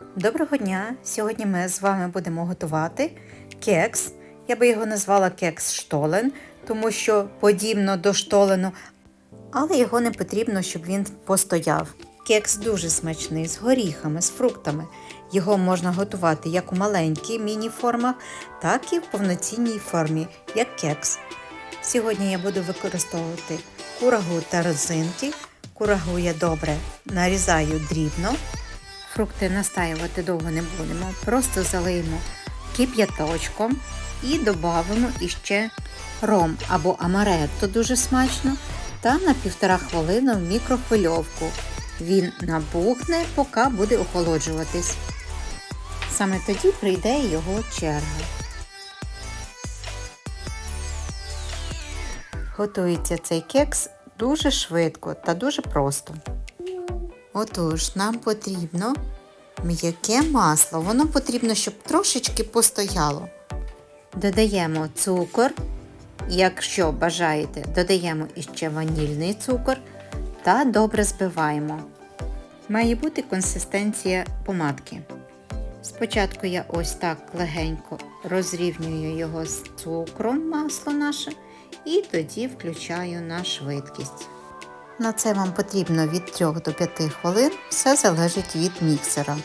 Доброго дня! Сьогодні ми з вами будемо готувати кекс. Я би його назвала кекс штолен, тому що подібно до штолену, але його не потрібно, щоб він постояв. Кекс дуже смачний, з горіхами, з фруктами. Його можна готувати як у маленькій міні-формах, так і в повноцінній формі, як кекс. Сьогодні я буду використовувати курагу та родзинки. Курагу я добре нарізаю дрібно. Фрукти настаювати довго не будемо, просто залиємо кип'яточком і додамо іще ром або амаретто дуже смачно та на півтора хвилини в мікрохвильовку. Він набухне, поки буде охолоджуватись. Саме тоді прийде його черга. Готується цей кекс дуже швидко та дуже просто. Отож, нам потрібно м'яке масло. Воно потрібно, щоб трошечки постояло. Додаємо цукор. Якщо бажаєте, додаємо іще ванільний цукор та добре збиваємо. Має бути консистенція помадки. Спочатку я ось так легенько розрівнюю його з цукром, масло наше, і тоді включаю на швидкість. На це вам потрібно від 3 до 5 хвилин, все залежить від міксера.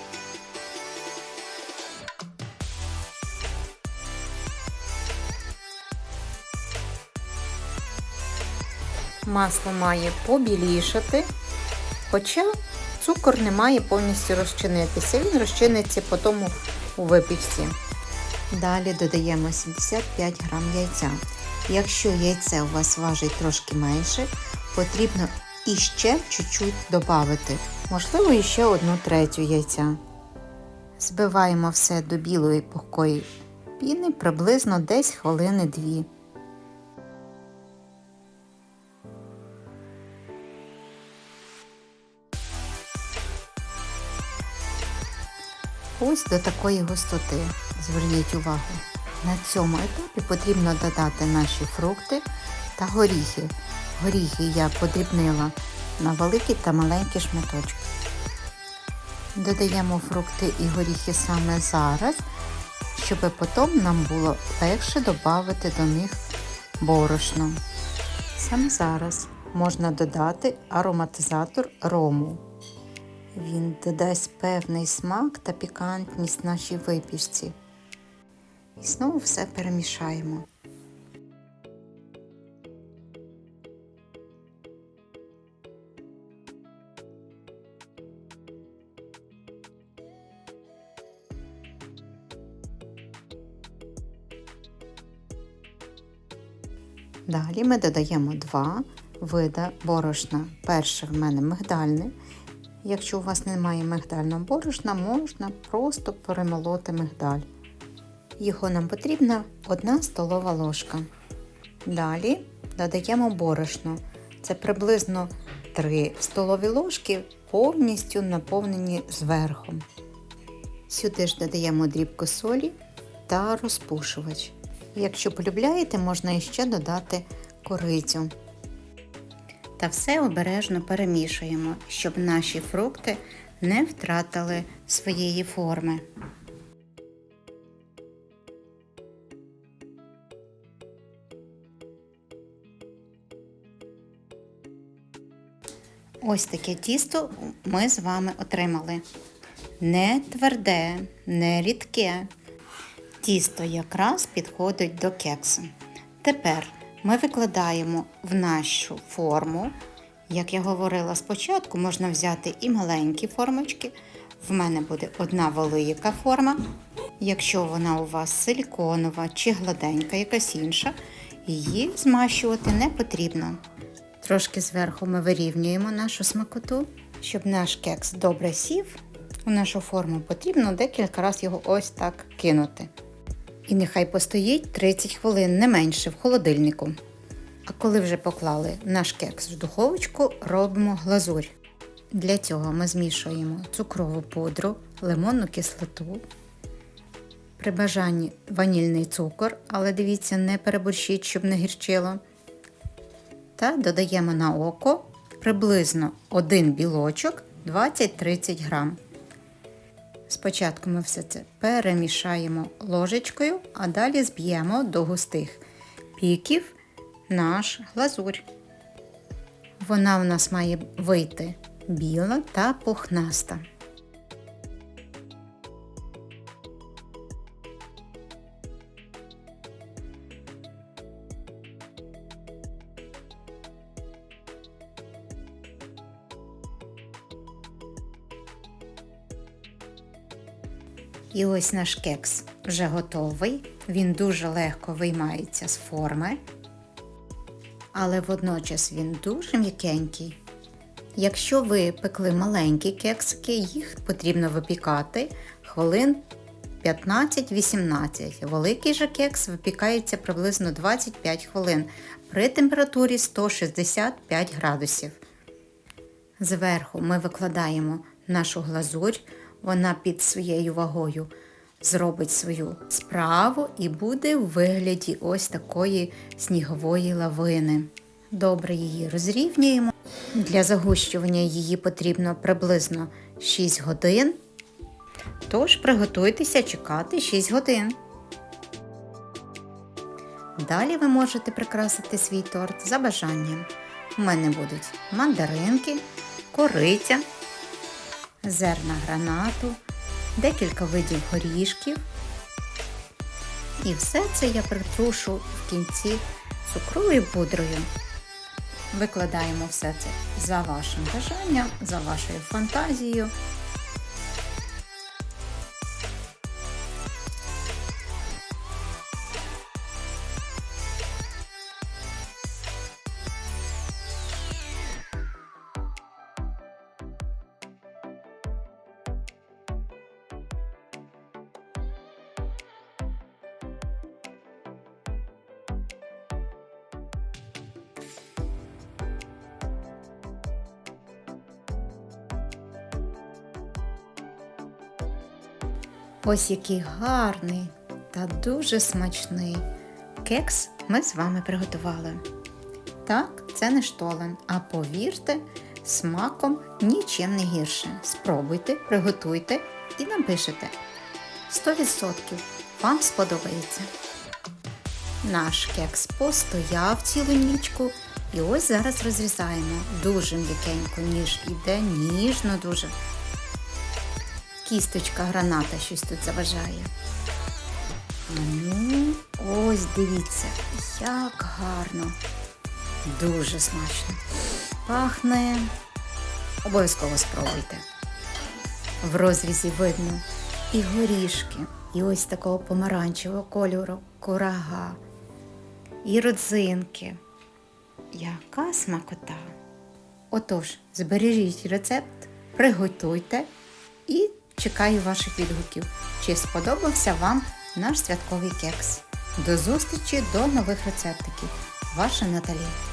Масло має побілішати, хоча цукор не має повністю розчинитися, він розчиниться потім у випічці. Далі додаємо 75 г яйця. Якщо яйце у вас важить трошки менше, потрібно іще чуть-чуть додати, можливо, іще одну третю яйця. Збиваємо все до білої пухкої піни приблизно десь хвилини дві. Ось до такої густоти. Зверніть увагу. На цьому етапі потрібно додати наші фрукти та горіхи. Горіхи я подрібнила на великі та маленькі шматочки. Додаємо фрукти і горіхи саме зараз, щоб потім нам було легше додати до них борошно. Саме зараз можна додати ароматизатор рому. Він додасть певний смак та пікантність нашій випічці. І знову все перемішаємо. Далі ми додаємо два вида борошна. Перше в мене мигдальне. Якщо у вас немає мигдального борошна, можна просто перемолоти мигдаль. Його нам потрібна 1 столова ложка. Далі додаємо борошно. Це приблизно 3 столові ложки, повністю наповнені зверху. Сюди ж додаємо дрібку солі та розпушувач. Якщо полюбляєте, можна іще додати корицю. Та все обережно перемішуємо, щоб наші фрукти не втратили своєї форми. Ось таке тісто ми з вами отримали. Не тверде, не рідке. Тісто якраз підходить до кексу. Тепер ми викладаємо в нашу форму. Як я говорила спочатку, можна взяти і маленькі формочки. В мене буде одна велика форма. Якщо вона у вас силіконова чи гладенька, якась інша, її змащувати не потрібно. Трошки зверху ми вирівнюємо нашу смакоту, щоб наш кекс добре сів. У нашу форму потрібно декілька разів його ось так кинути. І нехай постоїть 30 хвилин не менше в холодильнику. А коли вже поклали наш кекс в духовочку, робимо глазурь. Для цього ми змішуємо цукрову пудру, лимонну кислоту, при бажанні ванільний цукор, але дивіться, не переборщіть, щоб не гірчило. Та додаємо на око приблизно один білочок 20-30 грам. Спочатку ми все це перемішаємо ложечкою, а далі зб'ємо до густих піків наш глазурь. Вона у нас має вийти біла та пухнаста. І ось наш кекс вже готовий. Він дуже легко виймається з форми, але водночас він дуже м'якенький. Якщо ви пекли маленькі кексики, їх потрібно випікати хвилин 15-18. Великий же кекс випікається приблизно 25 хвилин при температурі 165 градусів. Зверху ми викладаємо нашу глазурь, вона під своєю вагою зробить свою справу і буде в вигляді ось такої снігової лавини. Добре її розрівнюємо. Для загущування її потрібно приблизно 6 годин. Тож приготуйтеся чекати 6 годин. Далі ви можете прикрасити свій торт за бажанням. У мене будуть мандаринки, кориця, зерна гранату, декілька видів горішків. І все це я притрушу в кінці цукровою пудрою. Викладаємо все це за вашим бажанням, за вашою фантазією. Ось який гарний та дуже смачний кекс ми з вами приготували. Так, це не штолен, а повірте, смаком нічим не гірше. Спробуйте, приготуйте і напишете. 100% вам сподобається. Наш кекс постояв цілу нічку і ось зараз розрізаємо дуже м'якенько, ніж іде ніжно дуже. Кісточка граната щось тут заважає. Ну, ось дивіться, як гарно. Дуже смачно. Пахне. Обов'язково спробуйте. В розрізі видно і горішки, і ось такого помаранчевого кольору курага, і родзинки. Яка смакота! Отож, збережіть рецепт, приготуйте і чекаю ваших відгуків, чи сподобався вам наш святковий кекс. До зустрічі до нових рецептиків. Ваша Наталія.